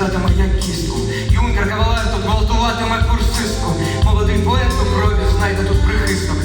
з як кістку. Юнкер кавалер тут гвалтуватиме курсистку. Молодий поет у крові знайде тут прихисток.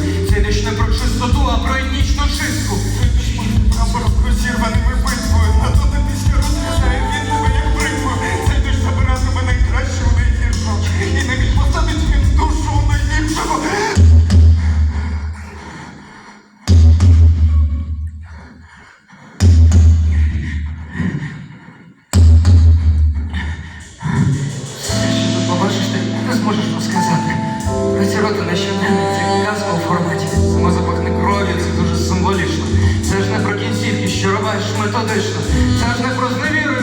Ці на щоденниці в казка у форматі. Само запахне кров'ю, це дуже символічно. Це ж не про кінцівки, що робиш методично. Це ж не про зневіру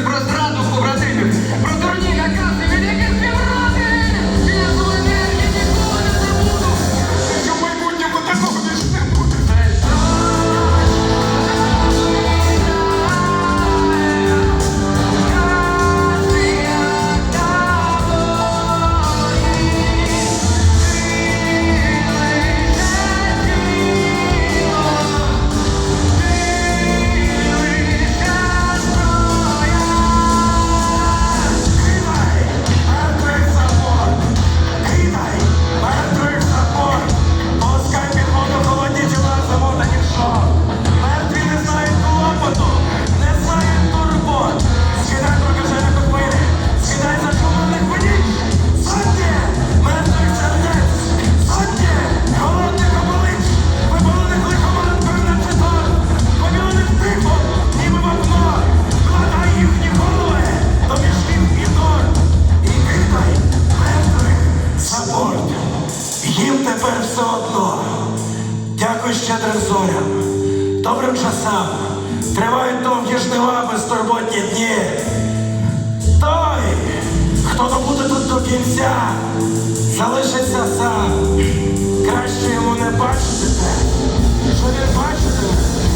дякую щедрим зорям, добрим часам. Тривають довгі жнива безтурботні дні. Той, хто добуде тут до кінця, залишиться сам. Краще йому не бачити те, що він бачитиме.